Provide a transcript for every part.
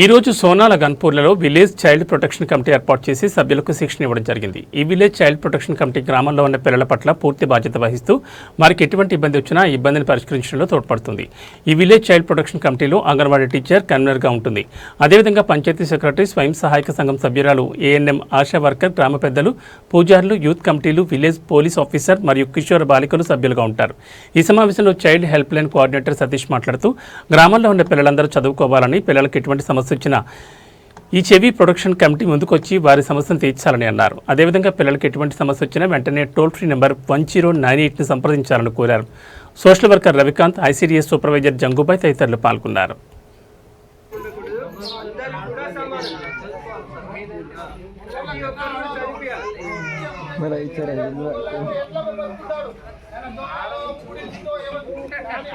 ఈరోజు సోనాల గన్పూర్లలో village child protection committee ఏర్పాటు చేసి సభ్యులకు శిక్షణ ఇవ్వడం జరిగింది. ఈ విలేజ్ చైల్డ్ ప్రొటెక్షన్ కమిటీ గ్రామంలో ఉన్న పిల్లల పట్ల పూర్తి బాధ్యత వహిస్తూ వారికి ఎటువంటి ఇబ్బంది వచ్చినా ఇబ్బందిని పరిష్కరించడంలో తోడ్పడుతుంది. ఈ విలేజ్ చైల్డ్ ప్రొటెక్షన్ కమిటీలో అంగన్వాడీ టీచర్ కన్వీనర్గా ఉంటుంది. అదేవిధంగా పంచాయతీ సెక్రటరీ స్వయం సహాయక సంఘం సభ్యురాలు ఏఎన్ఎం ఆశా వర్కర్ గ్రామ పెద్దలు పూజారులు యూత్ కమిటీలు విలేజ్ పోలీస్ ఆఫీసర్ మరియు కిషోర బాలికలు సభ్యులుగా ఉంటారు. ఈ సమావేశంలో child help line coordinator Satish మాట్లాడుతూ గ్రామంలో ఉన్న పిల్లలందరూ చదువుకోవాలని పిల్లలకు ఎటువంటి సమస్య వచ్చినా ఈ చెవి ప్రొడక్షన్ కమిటీ ముందుకొచ్చి వారి సమస్యను తీర్చాలని అన్నారు. అదేవిధంగా పిల్లలకు ఎటువంటి సమస్య వచ్చినా వెంటనే toll free number one zero nine ఎయిట్ని సంప్రదించాలని కోరారు. Social worker Ravikanth ICDS supervisor Jangubai తదితరులు పాల్గొన్నారు.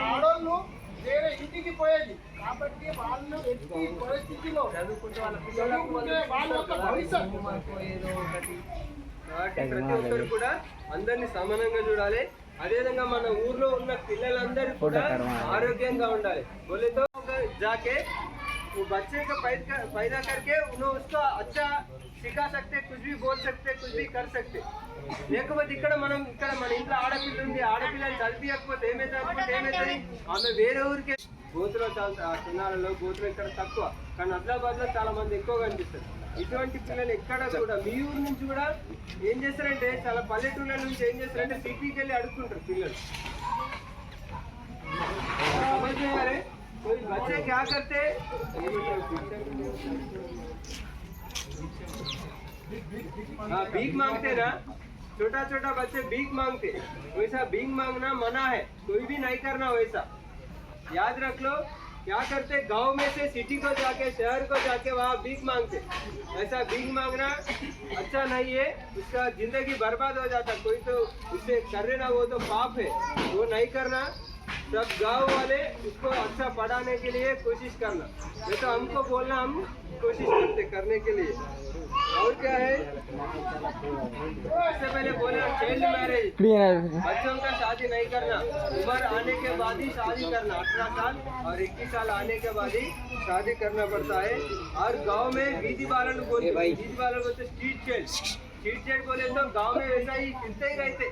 ఆడోళ్ళు వేరే ఇంటికి పోయేది కాబట్టి వాళ్ళు ఎట్టి పరిస్థితిలో చదువుకుంటే వాళ్ళ యొక్క భవిష్యత్తు కాబట్టి ప్రతి ఒక్కరు కూడా అందరినీ సమానంగా చూడాలి అదేవిధంగా మన ఊర్లో ఉన్న పిల్లలందరూ కూడా ఆరోగ్యంగా ఉండాలి बोले तो जाके वो बच्चे का पैदा पैदा करके उन्हें उसको अच्छा సిగా సక్తే కుజ్బి బోల్ సక్తే కుజ్బి కర్ సక్తే. లేకపోతే ఇక్కడ మనం ఇక్కడ మన ఇంట్లో ఆడపిల్ల ఉంది ఆడపిల్లని చదివియకపోతే ఏమైతే ఏమైతుంది ఆమె వేరే ఊరికి గోతులో చాలా చిన్నాలలో గోతులు ఇక్కడ తక్కువ. కానీ హైదరాబాద్లో చాలా మంది ఎక్కువగా కనిపిస్తారు ఇటువంటి పిల్లలు ఎక్కడ కూడా మీ ఊరు నుంచి కూడా ఏం చేస్తారంటే చాలా పల్లెటూళ్ళ నుంచి ఏం చేస్తారంటే సిటీకి వెళ్ళి అడుగుతుంటారు పిల్లలు. చేయాలి బచ్చే हाँ भीख मांगते ना छोटा छोटा बच्चे भीख मांगते। वैसा भीख मांगना मना है, कोई भी नहीं करना वैसा। याद रख लो, क्या करते? गाँव में से सिटी को जाके, शहर को जाके वहाँ भीख मांगते। ऐसा भीख मांगना अच्छा नहीं है, उसका ज़िंदगी बर्बाद हो जाता। कोई तो उसे कर ना, वो तो पाप है। वो नहीं करना। सब गाँव वाले उसको अच्छा पढ़ाने के लिए कोशिश करना। नहीं तो हमको बोलना, हम कोशिश करते करने के लिए। और क्या है? इससे पहले बोले चाइल्ड मैरिज बच्चों का शादी नहीं करना। उम्र आने के बाद ही शादी करना। अठारह साल और इक्कीस साल आने के बाद ही शादी करना पड़ता है। और गाँव में विधि बालन बोलते विधि बालन बोलते स्ट्रीट चाइल्ड स्ट्रीट चाइल्ड बोले तो गाँव में वैसा ही फिरते ही रहते।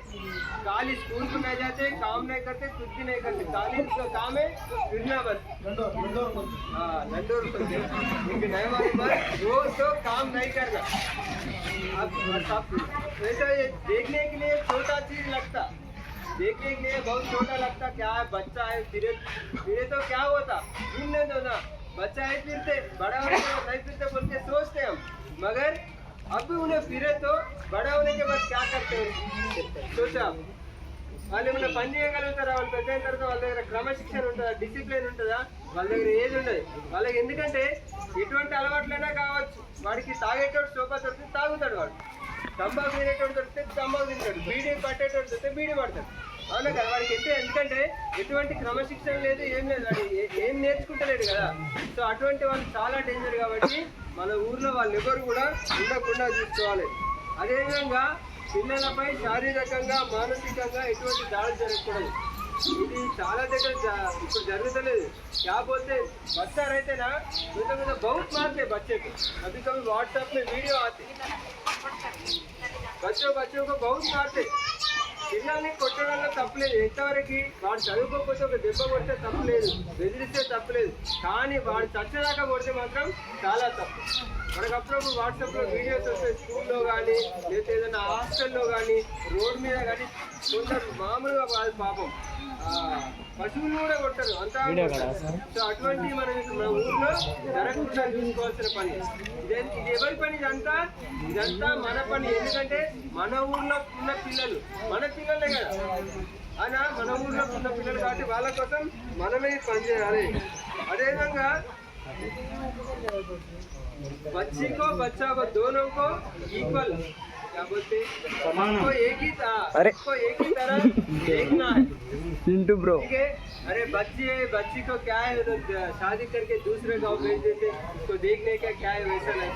खाली स्कूल को नहीं जाते काम नहीं करते कुछ भी नहीं करते। उसका काम है फिरना बस हाँ लंडोर लेकिन नए वाले बस वो तो काम नहीं करना अब सब वैसा ये देखने के लिए छोटा चीज़ लगता। देखने के लिए बहुत छोटा लगता क्या है बच्चा है फिरे फिरे तो क्या होता? फिरने दो ना। बच्चा है फिरते। बड़ा के नहीं फिरते बोल के सोचते हम। मगर अब भी उन्हें फिरे तो बड़ा होने के बाद क्या करते हैं सोचा వాళ్ళు ఏమైనా పని చేయగలుగుతారా వాళ్ళు పెద్ద అయిన తర్వాత వాళ్ళ దగ్గర క్రమశిక్షణ ఉంటుందా డిసిప్లిన్ ఉంటుందా వాళ్ళ దగ్గర ఏది ఉండదు వాళ్ళకి ఎందుకంటే ఎటువంటి అలవాట్లైనా కావచ్చు వాడికి తాగేటోడు సోపా దొరికితే తాగుతాడు వాడు తంబాకు తినేటోడు దొరికితే తంబాకు తింటాడు బీడీ పట్టేటోడు దొరికితే బీడీ పడతాడు అవునా కదా వాడికి ఎంత ఎందుకంటే ఎటువంటి క్రమశిక్షణ లేదు ఏం లేదు వాడు ఏ- ఏం నేర్చుకుంటలేడు కదా సో అటువంటి వాళ్ళు చాలా డేంజర్ కాబట్టి మన ఊర్లో వాళ్ళు ఎవరు కూడా ఉండకుండా చూసుకోవాలి అదేవిధంగా పిల్లలపై శారీరకంగా మానసికంగా ఎటువంటి దాడులు జరగకూడదు ఇది చాలా దగ్గర జ- ఇప్పుడు జరుగుతలేదు కాకపోతే बच्चा रहते ना तो तो मतलब बहुत मारते बच्चे को कभी कभी व्हाट्सएप में वीडियो आते बच्चों बच्चों को बहुत मारते పిల్లల్ని కొట్టడంలో తప్పలేదు ఎంతవరకు వాడు చదువుకోకపోతే ఒక దెబ్బ కొడితే తప్పలేదు బెదిరిస్తే తప్పలేదు కానీ వాడు చచ్చేదాకా కొడితే మాత్రం చాలా తప్పు. మనకు అప్పుడప్పుడు వాట్సాప్లో వీడియోస్ వస్తాయి స్కూల్లో కానీ లేదా ఏదైనా హాస్టల్లో కానీ రోడ్ మీద కానీ కొందరు మామూలుగా వాళ్ళు పాపం. పశువులు కూడా కొట్టరు. అంతా సో అటువంటి మనం మన ఊర్లో జరగకుండా చూసుకోవాల్సిన పని. ఇదే ఇది ఎవరి పని ఇదంతా? ఇదంతా మన పని. ఎందుకంటే మన ఊర్లో ఉన్న పిల్లలు మన పిల్లలే కదా. అయినా మన ఊర్లో ఉన్న పిల్లలు కాబట్టి వాళ్ళ కోసం మనమే పని చేయాలి అదేవిధంగా बच्ची को बच्चा को दोनों को इक्वल क्या बोलते समान। को एक ही था अरे। को एक ही तरह देखना है। चिंटू ब्रो ठीक है? अरे बच्ची है बच्ची को क्या है? शादी करके दूसरे गाँव भेज देते उसको देखने का क्या है? वैसा नहीं